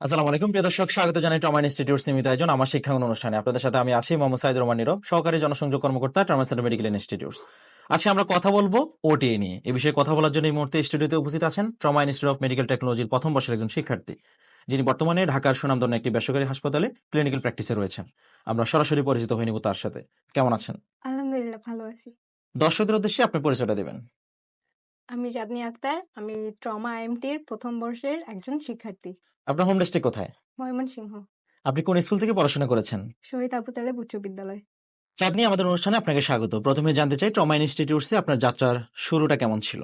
আসসালামু আলাইকুম। প্রিয় দর্শক স্বাগত জানাই ট্রমা ইনস্টিটিউট নিয়মিত আয়োজন আমার শিক্ষাঙ্গন অনুষ্ঠানে। আপনাদের সাথে আমি আছি মোহাম্মদ সাইদুর রহমান নীরব সহকারী জনসংযোগ কর্মকর্তা ট্রমা সেন্টার মেডিকেল ইনস্টিটিউটস। আজকে আমরা কথা বলব ওটিএ নিয়ে। এই বিষয়ে কথা বলার জন্য এই মুহূর্তে স্টুডিওতে উপস্থিত আছেন ট্রমা ইনস্টিটিউট অফ মেডিকেল টেকনোলজির প্রথম বর্ষের একজন শিক্ষার্থী যিনি বর্তমানে ঢাকার সুনামধন্য একটি বেসরকারি হাসপাতালে ক্লিনিক্যাল প্র্যাকটিসে রয়েছেন। আমরা সরাসরি পরিচিত হয়ে নিব তার সাথে। কেমন আছেন? আলহামদুলিল্লাহ ভালো আছি। দর্শকদের উদ্দেশ্যে আপনি পরিচয়টা দেবেন। আমি চাঁদনি আক্তার। আমি ট্রমা আইএমটির প্রথম বর্ষের একজন শিক্ষার্থী। আপনার হোম ডিস্ট্রিক্ট কোথায়? ময়মনসিংহ। আপনি কোন স্কুল থেকে পড়াশোনা করেছেন? শহীদ আবু তালেব উচ্চ বিদ্যালয়। চাঁদনি আমাদের অনুষ্ঠানে আপনাকে স্বাগত। প্রথমে জানতে চাই ট্রমা ইনস্টিটিউটসে আপনার যাত্রার শুরুটা কেমন ছিল?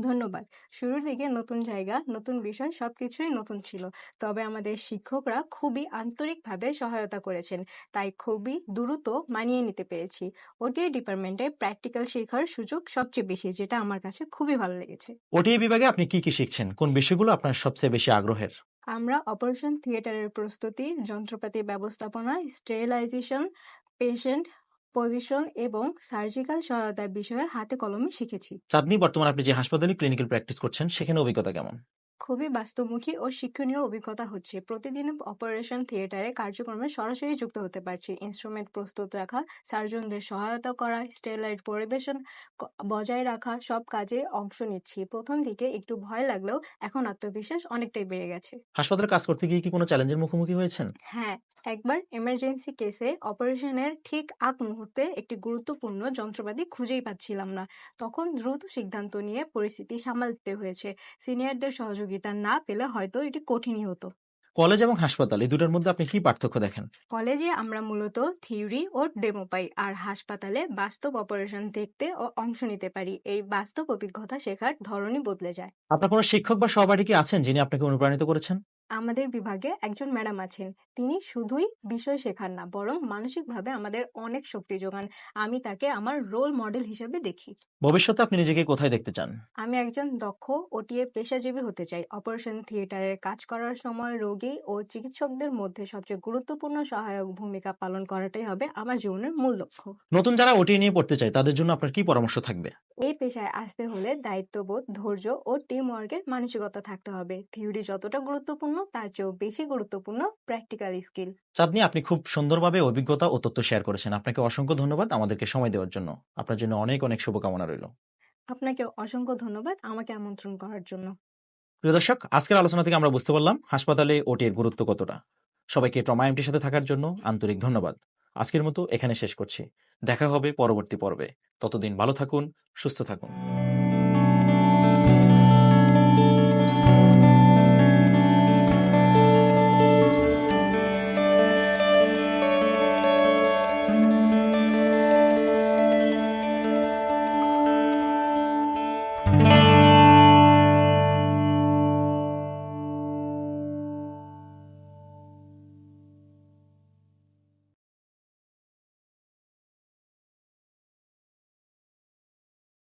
ধন্যবাদ। শুরুর দিকে নতুন জায়গা নতুন বিষয় সবকিছুই নতুন ছিল। তবে আমাদের শিক্ষকরা খুবই আন্তরিকভাবে সহায়তা করেছেন তাই খুবই দ্রুত মানিয়ে নিতে পেরেছি। ওটিএ ডিপার্টমেন্টে প্র্যাকটিক্যাল শেখার সুযোগ সবচেয়ে বেশি যেটা আমার কাছে খুবই ভালো লেগেছে। ওটিএ বিভাগে আপনি কি কি শিখছেন? কোন বিষয়গুলো আপনার সবচেয়ে বেশি আগ্রহের? আমরা অপারেশন থিয়েটারের প্রস্তুতি, যন্ত্রপাতি ব্যবস্থাপনা, স্টেরিলাইজেশন, পেশেন্ট পজিশন এবং সার্জিক্যাল সহায়তার বিষয়ে হাতে কলমে শিখেছি। চাঁদনি, বর্তমানে আপনি যে হাসপাতালে ক্লিনিক্যাল প্র্যাকটিস করছেন, সেখানে অভিজ্ঞতা কেমন? খুবই বাস্তবমুখী ও শিক্ষণীয় অভিজ্ঞতা হচ্ছে। প্রতিদিন অপারেশন থিয়েটারে কার্যক্রমে সরাসরি যুক্ত হতে পারছি। ইনস্ট্রুমেন্ট প্রস্তুত রাখা সার্জনদের সহায়তা করা স্টেলাইট পরিবেশন বজায় রাখা সব কাজে অংশ নিচ্ছি। প্রথম দিকে একটু ভয় লাগলেও এখন আত্মবিশ্বাস অনেকটাই বেড়ে গেছে। হাসপাতালে কাজ করতে গিয়ে কি কোনো চ্যালেঞ্জের মুখোমুখি হয়েছেন? হ্যাঁ একবার এমার্জেন্সি কেসে অপারেশনের ঠিক আগ মুহূর্তে একটি গুরুত্বপূর্ণ যন্ত্রপাতি খুঁজেই পাচ্ছিলাম না। তখন দ্রুত সিদ্ধান্ত নিয়ে পরিস্থিতি সামালতে হয়েছে। সিনিয়রদের সহযোগিতা না পেলে হয়তো এটি কঠিনই হতো। কলেজ এবং হাসপাতাল এই দুটোর মধ্যে আপনি কি পার্থক্য দেখেন? কলেজে আমরা মূলত থিওরি ও ডেমো পাই আর হাসপাতালে বাস্তব অপারেশন দেখতে ও অংশ নিতে পারি। এই বাস্তব অভিজ্ঞতা শেখার ধরনই বদলে যায়। আপনার কোনো শিক্ষক বা সহপাঠী কি আছেন যিনি আপনাকে অনুপ্রাণিত করেছেন? আমাদের বিভাগে একজন ম্যাডাম আছেন। তিনি শুধুই বিষয় শেখান না বরং মানসিকভাবে আমাদের অনেক শক্তি যোগান। আমি তাকে আমার রোল মডেল হিসেবে দেখি। ভবিষ্যতে আপনি নিজেকে কোথায় দেখতে চান? আমি একজন দক্ষ ওটিএ পেশাজীবী হতে চাই। অপারেশন থিয়েটারের কাজ করার সময় রোগী ও চিকিৎসকদের মধ্যে সবচেয়ে গুরুত্বপূর্ণ সহায়ক ভূমিকা পালন করাটাই হবে আমার জীবনের মূল লক্ষ্য। নতুন যারা ওটিএ নিয়ে পড়তে চায় তাদের জন্য আপনার কি পরামর্শ থাকবে? এই পেশায় আসতে হলে দায়িত্ববোধ ধৈর্য ও টিম ওয়ার্কের মানসিকতা থাকতে হবে। থিওরি যতটা গুরুত্বপূর্ণ তার চেয়েও বেশি গুরুত্বপূর্ণ প্র্যাকটিক্যাল স্কিল চাঁদনি আপনি খুব সুন্দরভাবে অভিজ্ঞতা ও তথ্য শেয়ার করেছেন। আপনাকে অসংখ্য ধন্যবাদ আমাদেরকে সময় দেওয়ার জন্য। আপনার জন্য অনেক অনেক শুভকামনা রইল। আপনাকে অসংখ্য ধন্যবাদ আমাকে আমন্ত্রণ করার জন্য। প্রিয় দর্শক আজকের আলোচনা থেকে আমরা বুঝতে পারলাম হাসপাতালে ওটি এর গুরুত্ব কতটা। সবাইকে ট্রমা এমটির সাথে থাকার জন্য আন্তরিক ধন্যবাদ। আজকের মতো এখানে শেষ করছি। দেখা হবে পরবর্তী পর্বে। ততদিন ভালো থাকুন সুস্থ থাকুন।